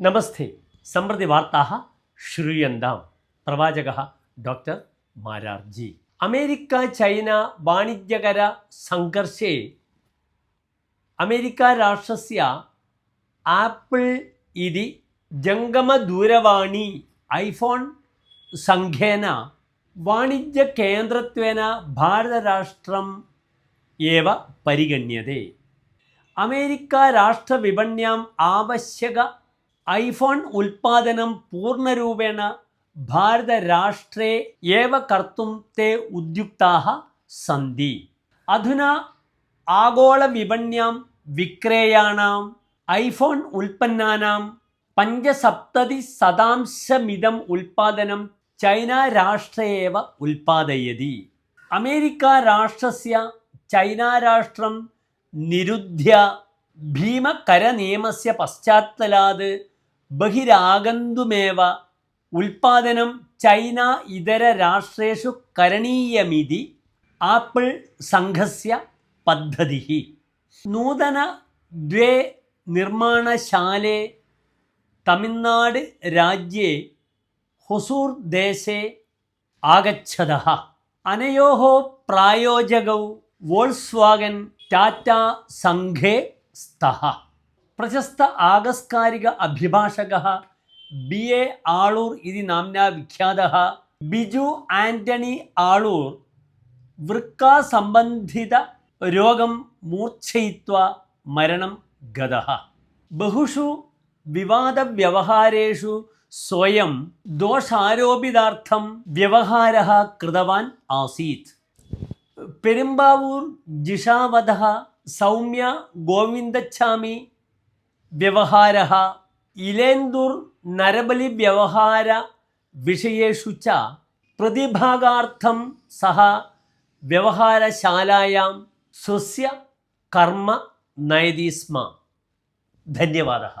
നമസ്തേ. സമൃദ്ധി വാർത്താ ശ്രൂയന്താം. പ്രവാചക ഡോക്ടർ മാരാർജി. അമേരിക്ക ചൈന വാണിജ്യകര സംഘർഷേ അമേരിക്ക രാഷ്ട്രസ്യ ആപ്പിൾ ഇതി ജംഗമദൂരവാണി ഐഫോൺ സംഘേന വാണിജ്യകേന്ദ്രത്വേന ഭാരതരാഷ്ട്രം ഏവ പരിഗണ്യതേ. അമേരിക്ക അമേരിക്കാരാഷ്ട്രവിപണ്യാം ആവശ്യക ഐഫോൺ ഉൽപാദനം പൂർണരൂപേണ ഭാരതരാഷ്ട്രേ ഏവ കർത്തും തേ ഉദ്യുക്താഹ സന്തി അധുനാ ആഗോളവിപണ്യാം വിക്രേയാണാം ഐഫോൺ ഉൽപ്പന്നാനാം പഞ്ചസപ്തതി ശതാംശമിതം ഉൽപാദനം ചൈന രാഷ്ട്രയേവ ഉൽപാദയതി. അമേരിക്ക രാഷ്ട്രസ്യ ചൈന രാഷ്ട്രം നിരുദ്ധ്യ ഭീമകരനിയമസ്യ പശ്ചാത്തലാത് ബഹിരാഗന്തുമേവ ഉൽപാദനം ചൈന ഇതര രാഷ്ട്രേഷു കരണീയമിതി ആപ്പിൾ സംഘസ്യ പദ്ധതി നൂതന ദ്വേ നിർമ്മാണശാലേ തമിഴ്നാട് രാജ്യേ ഹൊസൂർ ദേശേ ആഗച്ഛത അനയോ പ്രായോജകൗ വോൾസ്വാഗൻ ടാറ്റ സംഘേ സ്തः പ്രശസ്ത ആഗസ്കാരിക അഭിഭാഷക ബി. എ. ആളൂർ ഇതി നാമ്നാ വിഖ്യാത ബിജു ആന്റണി ആളൂർ വൃക്കാസംബന്ധിത രോഗം മൂർച്ഛയിത്വ മരണം ഗത ബഹുഷു വിവാദവ്യവഹാരേഷു സ്വയം ദോഷാരോപിതാർത്ഥം വ്യവഹാര കൃതവാൻ ആസീത്. പെരുമ്പാവൂർ ജിഷാവധ സൗമ്യ ഗോവിന്ദച്ചാമി വ്യവഹാരः ഇലേന്ദുർ നരബലി വ്യവഹാര വിഷയേഷു ച പ്രതിഭാഗാർത്ഥം സഹ വ്യവഹാരശാലായാം സ്വസ്യ കർമ്മ നയതി സ്മ. ധന്യവാദः